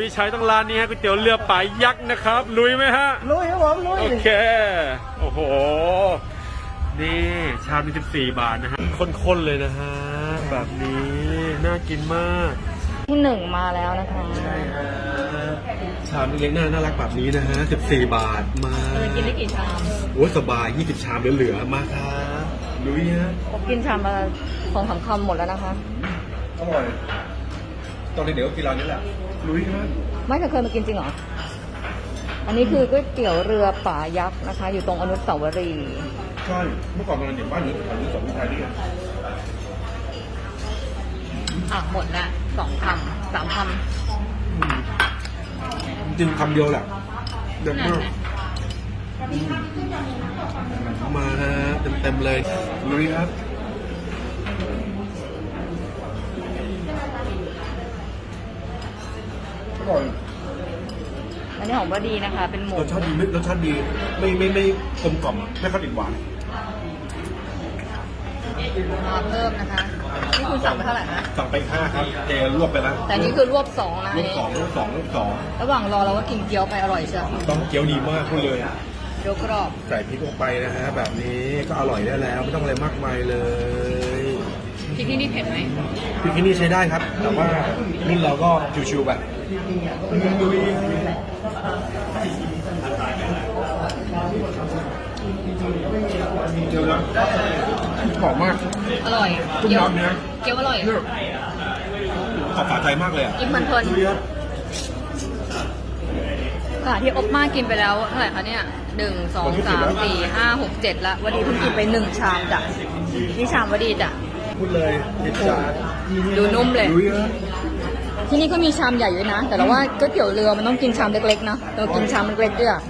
พี่ชัยต้องร้านนี้ฮะก๋วยเตี๋ยวเรือป่ายักษ์นะครับ ลุยไหมฮะ ลุยครับผมลุย โอเค โอ้โห นี่ชามนี้14 บาทนะฮะข้นๆเลยนะฮะ แบบนี้ น่ากินมาก ที่หนึ่งมาแล้วนะคะใช่ฮะชามเล็กๆน่าน่ารักแบบนี้นะฮะ 14 บาทมาจะกินได้กี่ชามโอ้ยสบาย 20 ชามเหลือๆมาครับลุยฮะผมกินชามมาสองสามคำหมดแล้วนะคะ อร่อย ตอนเด็กๆก็กินร้านนี้แหละลุยฮะไม่เคยมากินจริงเหรอ อันนี้คือก๋วยเตี๋ยวเรือป่ายักษ์นะคะ อยู่ตรงอนุสาวรีย์ใช่เมื่อก่อนตอนเด็กบ้านอยู่แถวนี้สองพิชายนี่อะหมดละสองคำสามคจริงคำเดียวแหละเด็ดมากมาฮะเต็มๆเลยลุยครับ ร่อยำอันนี้ของวดีนะคะ เป็นหมูรสชาติดีไม่รสชาติดีไม่ไม่ไม่กลมกล่อมไม่ค่อยติดหวานมาเพิ่มนะคะ นี่คุณสั่งไปเท่าไหร่นะสั่งไปห้าครับเทรวบไปแล้วแต่นี่คือรวบสองนะรวบสองรวบสองรวบสองระหว่างรอเราก็กินเกี๊ยวไปอร่อยเชียวต้องเกี๊ยวดีมากพูดเลยเกี๊ยวกรอบใส่พริกลงไปนะฮะแบบนี้ก็อร่อยได้แล้วไม่ต้องอะไรมากมายเลย พริกที่นี่เผ็ดไหมพริกที่นี่ใช้ได้ครับ แต่ว่ารุ่นเราก็ชิวๆแบบลุยเกี๊ยวนะหอมมากอร่อยตุ้มเกี๊ยวยำเนี่ยเกี๊ยวอร่อยขอบฝาใจมากเลยอะกินเพลินๆค่ะที่อบมากินไปแล้วเท่าไหร่คะเนี่ยหนึ่งสองสามสี่ห้าหกเจ็ดละวันดีเพิ่งกินไปหนึ่งชามจ้ะนี่ชามวดีจ้ะ พูดเลยพิซซ่าดูนุ่มเลยลุยนะที่นี่ก็มีชามใหญ่ด้วยนะ แต่เราว่าก๋วยเตี๋ยวเรือมันต้องกินชามเล็กๆนะเรากินชามเล็กๆด้วยอะ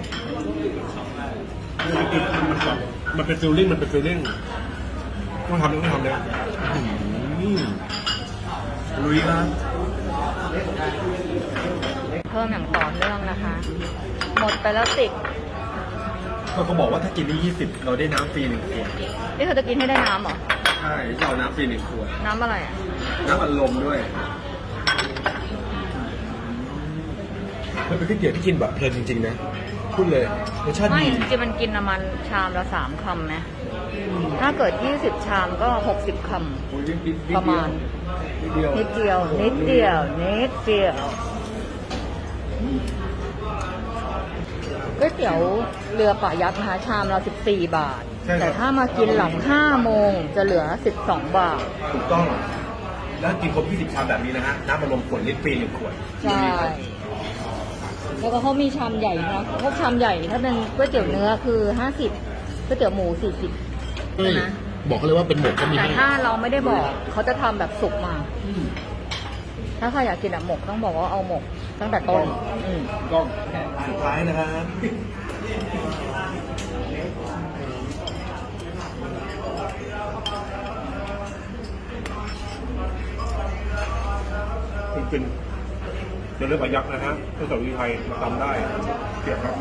มันมันแบบมันเป็นฟิลลิ่งมันเป็นฟิลลิ่งต้องทำเลยต้องทำเลยอื้อหือลุยครับเพิ่มอย่างต่อเนื่องนะคะ หมดไปแล้วสิบก็เขาบอกว่าถ้ากินนี่ยี่สิบเราได้น้ำฟรีหนึ่งขวดนี่เธอจะกินให้ได้น้ำเหรอ ใช่เราน้ำฟรีหนึ่งขวด น้ำอะไรอะ น้ำอัดลมด้วย มันเป็นก๋วยเตี๋ยวที่กินแบบเพลินจริงๆนะพูดเลยรสชาติไม่ดีจริงๆมันกินประมาณชามละสามคำไหมถ้าเกิดยี่สิบชามก็หกสิบคำโอ้ยนิดนิดนิดประมาณ นิดเดียวนิดเดียว นิดเดียว นิดเดียว ก๋วยเตี๋ยวเรือป่ายักษ์นะคะชามละ14 บาทแต่ถ้ามากินหลัง 5 โมงจะเหลือ 12 บาท ถูกต้อง แล้วกินครบ 20 ชามแบบนี้นะฮะ น้ำอัดลมขวดลิตรฟรีหนึ่งขวดใช่ แล้วก็เขามีชามใหญ่นะพวกชามใหญ่ถ้าเป็นก๋วยเตี๋ยวเนื้อคือ 50ก๋วยเตี๋ยวหมู 40ใช่บอกเขาเลยว่าเป็นหมกก็มีแต่ให้ถ้าเราไม่ได้บอกเขาจะทำแบบสุกมา ถ้าใครอยากกินแบบหมกต้องบอกว่าเอาหมกตั้งแต่ต้นอืมก็สุดท้ายนะครับคุณเป็นเดี๋ยวเรือประยักษ์นะฮะที่สาวรีไทยมาทำได้เกี่ยวครับ